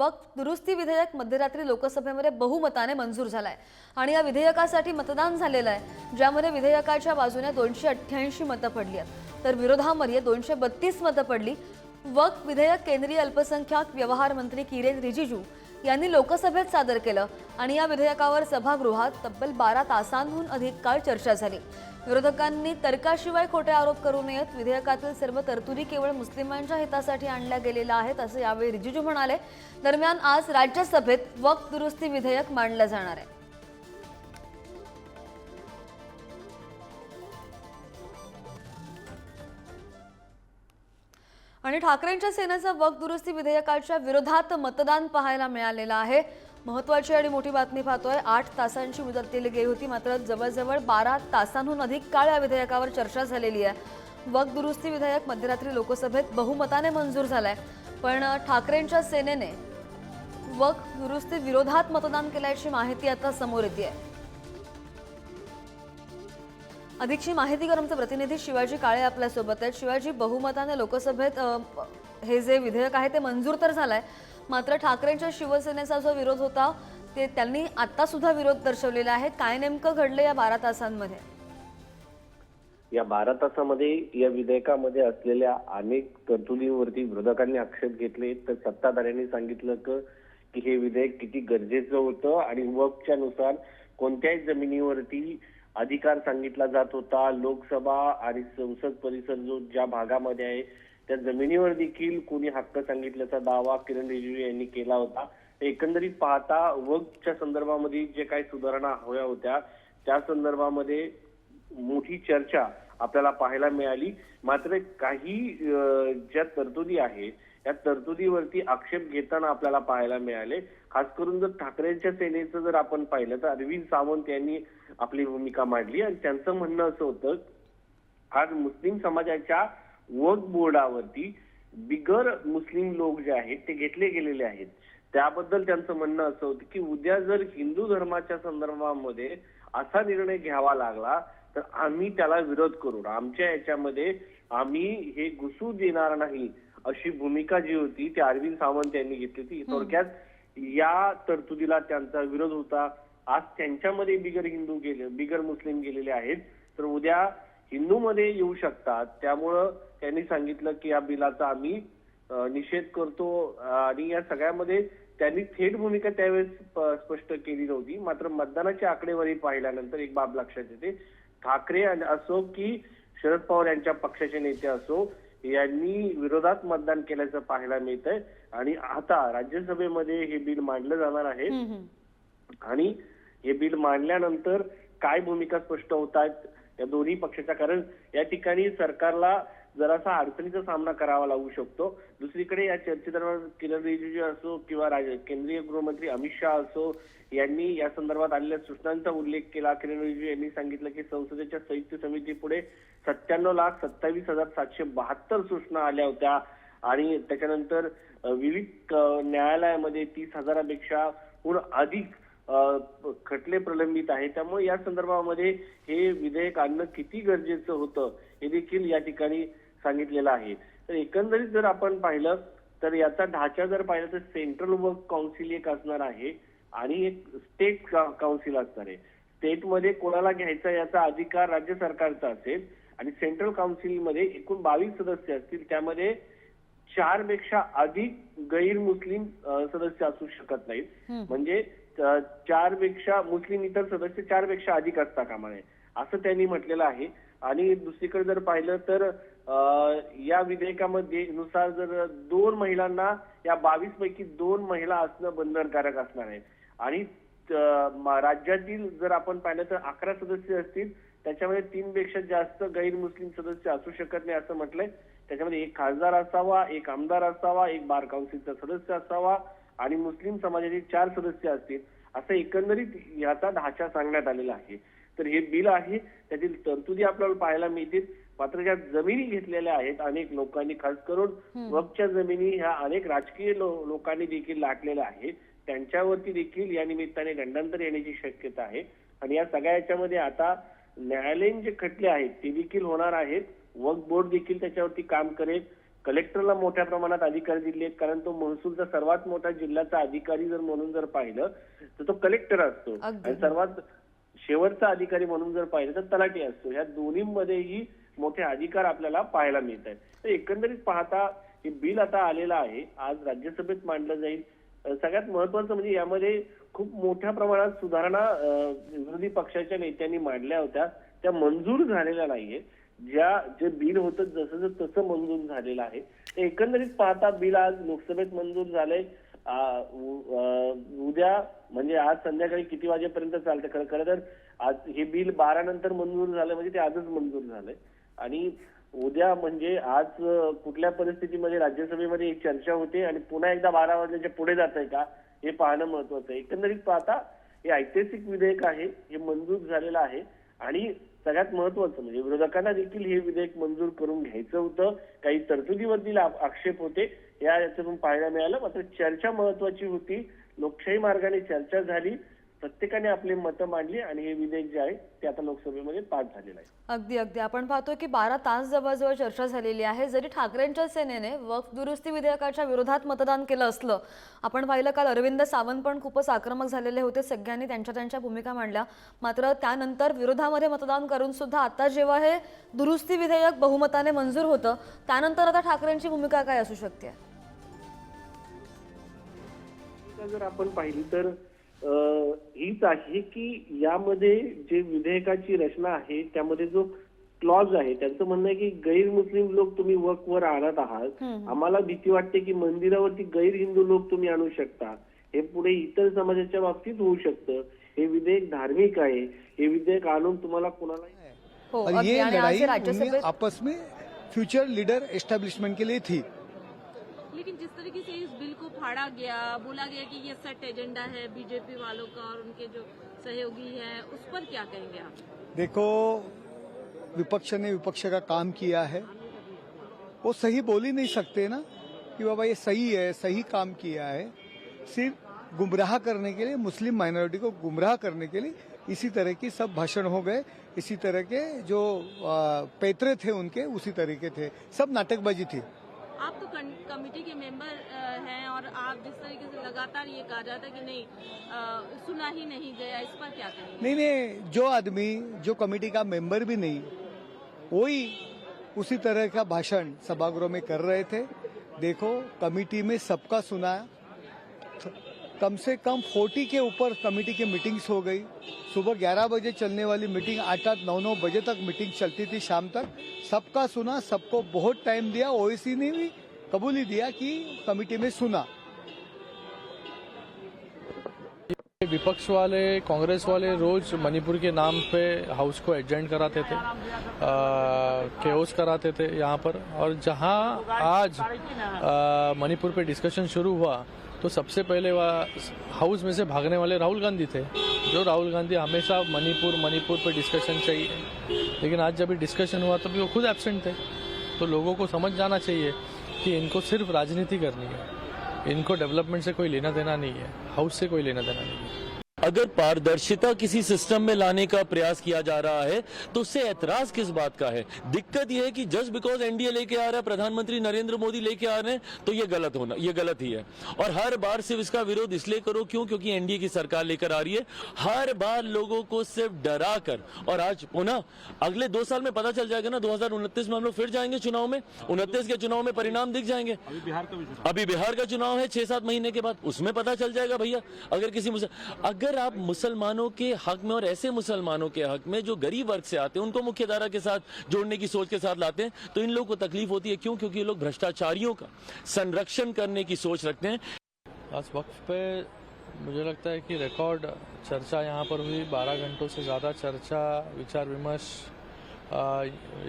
वक्त दुरुस्ती विधेयक मध्यरात्री लोकसभेमध्ये बहुमताने मंजूर झालंय. आणि या विधेयकासाठी मतदान झालेलं आहे ज्यामध्ये विधेयकाच्या बाजूने दोनशे अठ्ठ्याऐंशी मतं पडली आहेत. तर विरोधामध्ये दोनशे बत्तीस मतं पडली. वक्त विधेयक केंद्रीय अल्पसंख्याक व्यवहार मंत्री किरेन रिजिजू यांनी लोकसभेत सादर केलं आणि या विधेयकावर सभागृहात तब्बल बारा तासांहून अधिक काळ चर्चा झाली. विरोधकांनी तर्काशिवाय खोटे आरोप करू नयेत. विधेयकातील सर्व तरतुदी केवळ मुस्लिमांच्या हितासाठी आणल्या गेलेल्या आहेत असं यावेळी रिजिजू म्हणाले. दरम्यान आज राज्यसभेत वक्त दुरुस्ती विधेयक मांडलं जाणार आहे. आणि ठाकरेंच्या सेनेचं वक दुरुस्ती विधेयकाच्या विरोधात मतदान पाहायला मिळालेलं आहे. महत्वाची आणि मोठी बातमी पाहतोय आठ तासांची मुदत दिली गेली होती मात्र जवळजवळ बारा तासांहून अधिक काळ या विधेयकावर चर्चा झालेली आहे. वक दुरुस्ती विधेयक मध्यरात्री लोकसभेत बहुमताने मंजूर झालंय पण ठाकरेंच्या सेनेने वक दुरुस्ती विरोधात मतदान केल्याची माहिती आता समोर येते आहे अधिकची माहिती कर आमचे प्रतिनिधी शिवाजी काळे आपल्यासोबत आहेत. शिवाजी बहुमताने लोकसभेत हे जे विधेयक आहे ते मंजूर तर झालंय. मात्र ठाकरेंच्या शिवसेनेचा जो विरोध होता ते त्यांनी आता सुद्धा विरोध दर्शवलेला आहे. काय नेमकं घडलं या बारा तासांमध्ये? या बारा तासामध्ये या विधेयकामध्ये असलेल्या अनेक तरतुदींवरती विरोधकांनी आक्षेप घेतले. तर सत्ताधाऱ्यांनी सांगितलं की हे विधेयक किती गरजेचं होतं आणि वकच्या नुसार कोणत्याही जमिनीवरती अधिकार सांगितला जात होता. लोकसभा आणि संसद परिसर जो ज्या भागामध्ये आहे त्या जमिनीवर देखील कोणी हक्क सांगितल्याचा दावा किरण रिजिजू यांनी केला होता. एकंदरीत पाहता वक्फच्या संदर्भामध्ये जे काही सुधारणा हव्या होत्या त्या संदर्भामध्ये मोठी चर्चा आपल्याला पाहायला मिळाली. मात्र काही ज्या तरतुदी आहेत या तरतुदीवरती आक्षेप घेताना आपल्याला पाहायला मिळाले. खास करून जर ठाकरेंच्या सेनेचं जर आपण पाहिलं तर अरविंद सावंत यांनी आपली भूमिका मांडली आणि त्यांचं म्हणणं असं होतं आज मुस्लिम समाजाच्या वक बोर्डावरती बिगर मुस्लिम लोक जे आहेत ते घेतले गेलेले आहेत. त्याबद्दल त्यांचं म्हणणं असं होतं की उद्या जर हिंदू धर्माच्या संदर्भामध्ये असा निर्णय घ्यावा लागला तर आम्ही त्याला विरोध करू. आमच्या याच्यामध्ये आम्ही हे घुसू देणार नाही. अशी भूमिका जी होती ती अरविंद सावंत यांनी घेतली होती. थोडक्यात या तरतुदीला त्यांचा विरोध होता. आज त्यांच्यामध्ये बिगर हिंदू गेले बिगर मुस्लिम गेलेले आहेत. तर उद्या हिंदूमध्ये येऊ शकतात. त्यामुळं त्यांनी सांगितलं की या बिलाचा आम्ही निषेध करतो. आणि या सगळ्यामध्ये त्यांनी थेट भूमिका त्यावेळेस स्पष्ट केली नव्हती. मात्र मतदानाची आकडेवारी पाहिल्यानंतर एक बाब लक्षात येते. ठाकरे असो की शरद पवार यांच्या पक्षाचे नेते असो यांनी विरोधात मतदान केल्याचं पाहायला मिळतंय. आणि आता राज्यसभेमध्ये हे बिल मांडलं जाणार आहे. आणि हे बिल मांडल्यानंतर काय भूमिका स्पष्ट होत आहेत या दोन्ही पक्षाच्या? कारण या ठिकाणी सरकारला जरासा अडचणीचा सामना करावा लागू शकतो. दुसरीकडे या चर्चेदरम्यान किरण रिजिजू असो किंवा राज- केंद्रीय गृहमंत्री अमित शहा असो यांनी या संदर्भात आलेल्या सूचनांचा उल्लेख केला. किरण रिजिजू यांनी सांगितलं की संसदेच्या संयुक्त समितीपुढे सत्त्याण्णव लाख सत्तावीस हजार सातशे बहात्तर सूचना आल्या होत्या. आणि त्याच्यानंतर विविध न्यायालयामध्ये तीस हजारापेक्षा हून अधिक खटले प्रलंबित आहे त्यामुळे या संदर्भामध्ये हे विधेयक आणणं किती गरजेचं होतं हे देखील या ठिकाणी सांगितलेलं आहे. तर एकंदरीत जर आपण पाहिलं तर याचा ढाचा जर पाहिला तर सेंट्रल वर्क काउन्सिल एक असणार आहे आणि एक स्टेट काउन्सिल असणार आहे. स्टेटमध्ये कोणाला घ्यायचा याचा अधिकार राज्य सरकारचा असेल आणि सेंट्रल काउन्सिलमध्ये एकूण बावीस सदस्य असतील त्यामध्ये चारपेक्षा अधिक गैर मुस्लिम अ, सदस्य असू शकत नाहीत. म्हणजे चारपेक्षा मुस्लिम इतर सदस्य चारपेक्षा अधिक असता कामा नये असं त्यांनी म्हटलेलं आहे. आणि दुसरीकडे जर पाहिलं तर या विधेयकामध्ये नुसार जर दोन महिलांना या बावीस पैकी दोन महिला असणं बंधनकारक असणार आहे. आणि राज्यातील जर आपण पाहिलं तर अकरा सदस्य असतील त्याच्यामध्ये तीन पेक्षा जास्त गैर मुस्लिम सदस्य असू शकत नाही असं म्हटलंय. त्याच्यामध्ये एक खासदार असावा एक आमदार असावा एक बार काउन्सिलचा सदस्य असावा आणि मुस्लिम समाजाचे चार सदस्य असतील असं एकंदरीत याचा ढाचा सांगण्यात आलेला आहे. तर हे बिल आहे त्यातील तरतुदी आपल्याला पाहायला मिळतील. मात्र ज्या जमिनी घेतलेल्या आहेत अनेक लोकांनी खास करून वक्फच्या जमिनी ह्या अनेक राजकीय लो- लोकांनी देखील लाटलेल्या आहेत. त्यांच्यावरती देखील या निमित्ताने गंडांतर येण्याची शक्यता आहे. आणि या सगळ्या याच्यामध्ये आता न्यायालयीन जे खटले आहेत ते देखील होणार आहेत. वक्फ बोर्ड देखील त्याच्यावरती काम करेल. कलेक्टरला मोठ्या प्रमाणात अधिकार दिले आहेत कारण तो महसूलचा सर्वात मोठा जिल्ह्याचा अधिकारी जर म्हणून जर पाहिलं तर तो कलेक्टर असतो. आणि सर्वात शेवटचा अधिकारी म्हणून जर पाहिलं तर तलाठी असतो. ह्या दोन्हीमध्येही मोठे अधिकार आपल्याला पाहायला मिळत आहेत तर एकंदरीत पाहता हे बिल आता आलेलं आहे आज राज्यसभेत मांडलं जाईल. सगळ्यात महत्वाचं म्हणजे यामध्ये खूप मोठ्या प्रमाणात सुधारणा विरोधी पक्षाच्या नेत्यांनी मांडल्या होत्या. त्या मंजूर झालेल्या नाहीये. ज्या जे बिल होतं जसं तसं मंजूर झालेलं आहे. ते एकंदरीत पाहता बिल आज लोकसभेत मंजूर झालंय. उद्या म्हणजे आज संध्याकाळी किती वाजेपर्यंत चालतं खरं खरं तर आज हे बिल बारा नंतर मंजूर झालं म्हणजे ते आजच मंजूर झालंय. आणि उद्या म्हणजे आज कुठल्या परिस्थितीमध्ये राज्यसभेमध्ये एक चर्चा होते आणि पुन्हा एकदा बारा वाजल्याच्या पुढे जात आहे का हे पाहणं महत्वाचं आहे. एकंदरीत पाहता हे ऐतिहासिक विधेयक आहे हे मंजूर झालेलं आहे आणि सगळ्यात महत्वाचं म्हणजे विरोधकांना देखील हे विधेयक मंजूर करून घ्यायचं होतं. काही तरतुदीवरती आक्षेप होते या याच्यातून पाहायला मिळालं. मात्र चर्चा महत्वाची होती. लोकशाही मार्गाने चर्चा झाली. प्रत्येकाने आपले मतं मांडली आणि हे विधेयक जे आहे ते आता लोकसभेमध्ये पास झालेलं आहे. अगदी अगदी. आपण पाहतो की बारा तास जवळजवळ चर्चा झालेली आहे. जरी ठाकरेंच्या सेनेने वक्फ दुरुस्ती विधेयकाच्या विरोधात मतदान केलं असलं आपण पाहिलं काल अरविंद सावंत पण खूपच आक्रमक झालेले होते. सगळ्यांनी त्यांच्या त्यांच्या भूमिका मांडल्या. मात्र त्यानंतर विरोधामध्ये मतदान करून सुद्धा आता जेव्हा हे दुरुस्ती विधेयक बहुमताने मंजूर होतं त्यानंतर आता ठाकरेंची भूमिका काय असू शकते? जर आपण पाहिली तर हीच आहे की यामध्ये जे विधेयकाची रचना आहे त्यामध्ये जो क्लॉज आहे त्यांचं म्हणणं आहे की गैर मुस्लिम लोक तुम्ही वकवर आणत आहात. आम्हाला भीती वाटते की मंदिरावरती गैर हिंदू लोक तुम्ही आणू शकता. हे पुढे इतर समाजाच्या बाबतीत होऊ शकतं. हे विधेयक धार्मिक आहे. हे विधेयक आणून तुम्हाला कुणाला हो हे आपस में फ्यूचर लीडर एस्टेब्लिशमेंट के लिए थी. लेकिन जिस तरीके से इस बिल को फाड़ा गया, बोला गया कि ये सेट एजेंडा है बीजेपी वालों का और उनके जो सहयोगी हैं, उस पर क्या कहेंगे आप? देखो, विपक्ष ने विपक्ष का काम किया है। वो सही बोल ही नहीं सकते ना कि बाबा ये सही है, सही काम किया है। सिर्फ़ गुमराह करने के लिए, मुस्लिम माइनॉरिटी को गुमराह करने के लिए इसी तरह की सब भाषण हो गए। इसी तरह के जो पैतरे थे उनके, उसी तरीके थे। सब नाटकबाजी थी। कमेटी के मेंबर हैं और आप जिस तरीके से लगातार ये कहा जाता है कि नहीं अ, सुना ही नहीं गया इस पर क्या कहेंगे? नहीं नहीं जो आदमी जो कमेटी का मेंबर भी नहीं वही उसी तरह का भाषण सभागृह में कर रहे थे। देखो कमेटी में सबका सुना कम से कम 40 के ऊपर कमेटी की मीटिंग्स हो गई। सुबह 11 बजे चलने वाली मीटिंग आठ आठ नौ नौ बजे तक मीटिंग चलती थी शाम तक। सबका सुना सबको बहुत टाइम दिया ओएसी ने भी कबूल ही दिया कि कमेटी में सुना। विपक्ष वाले, कांग्रेस वाले रोज मणिपुर के नाम पे हाउस को एडजेंट कराते थे केओस कराते थे यहाँ पर। और जहाँ आज मणिपुर पे डिस्कशन शुरू हुआ तो सबसे पहले वह हाउस में से भागने वाले राहुल गांधी थे, जो राहुल गांधी हमेशा मणिपुर मणिपुर पे डिस्कशन चाहिए। लेकिन आज जब डिस्कशन हुआ तभी वो खुद एबसेंट थे। तो लोगों को समझ जाना चाहिए कि इनको सिर्फ राजनीति करनी है। इनको डेवलपमेंट से कोई लेना देना नहीं है। हाउस से कोई लेना देना नहीं है। अगर पारदर्शिता किसी सिस्टम में लाने का प्रयास किया जा रहा है तो उससे ऐतराज किस बात का है? दिक्कत यह है कि जस्ट बिकॉज़ एनडीए लेके आ रहा है प्रधानमंत्री नरेंद्र मोदी लेके आ रहे हैं तो ये गलत होना ये गलत ही है। और हर बार सिर्फ़ इसका विरोध इसलिए करो क्यों? क्योंकि एनडीए की सरकार लेकर आ रही है। हर बार लोगों को सिर्फ़ डरा कर और आज पुनः अगले दो साल में पता चल जाएगा ना दो में हम लोग फिर जाएँगे चुनाव में? उनतीस के चुनाव में परिणाम दिख जाएँगे। अभी बिहार का चुनाव है छह सात महीने के बाद उसमें पता चल जाएगा भैया। अगर किसी. अगर आप मुसलमानों के हक में और ऐसे मुसलमानों के हक में जो गरीब वर्ग से आते हैं, उनको मुख्य धारा के साथ जोड़ने की सोच के साथ लाते हैं तो इन लोगों को तकलीफ़ होती है। क्यों? क्योंकि ये लोग भ्रष्टाचारियों का संरक्षण करने की सोच रखते हैं। आज वक्त पे मुझे लगता है कि रिकॉर्ड चर्चा यहाँ पर हुई। 12 घंटों से ज़्यादा चर्चा, विचार विमर्श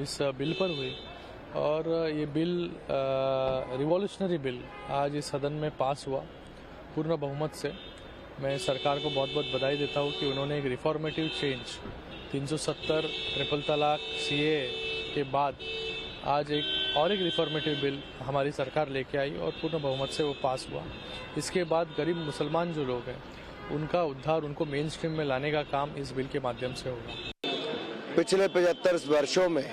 इस बिल पर हुई। और ये बिल रिवॉल्यूशनरी बिल आज इस सदन में पास हुआ, पूर्ण बहुमत से। मैं सरकार को बहुत बहुत बधाई देता हूँ कि उन्होंने एक रिफॉर्मेटिव चेंज 370 ट्रिपल तलाक सीए के बाद आज एक और एक रिफॉर्मेटिव बिल हमारी सरकार लेके आई और पूर्ण बहुमत से वो पास हुआ। इसके बाद गरीब मुसलमान जो लोग हैं, उनका उद्धार उनको मेन स्ट्रीम में लाने का काम इस बिल के माध्यम से होगा। पिछले पचहत्तर वर्षों में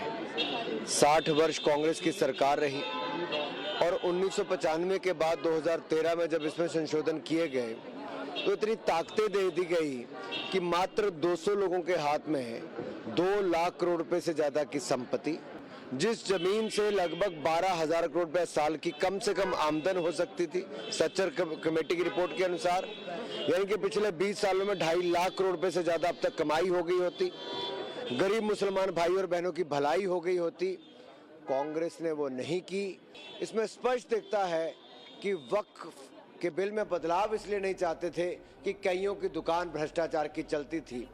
60 वर्ष कांग्रेस की सरकार रही और उन्नीस के बाद 2013 में जब इसमें संशोधन किए गए तो इतनी ताकतें दे दी गई कि मात्र 200 लोगों के हाथ में है। दो लाख करोड़ रुपए से ज़्यादा की संपत्ति, जिस ज़मीन से लगभग बारह हज़ार करोड़ रुपए साल की कम से कम आमदन हो सकती थी, सच्चर कम- कमेटी की रिपोर्ट के अनुसार। यानी कि पिछले 20 सालों में ढाई लाख करोड़ रुपए से ज़्यादा अब तक कमाई हो गई होती। गरीब मुसलमान भाई और बहनों की भलाई हो गई होती। कांग्रेस ने वो नहीं की। इसमें स्पष्ट दिखता है कि वक्फ के बिल में बदलाव इसलिए नहीं चाहते थे कि कईयों की दुकान भ्रष्टाचार की चलती थी।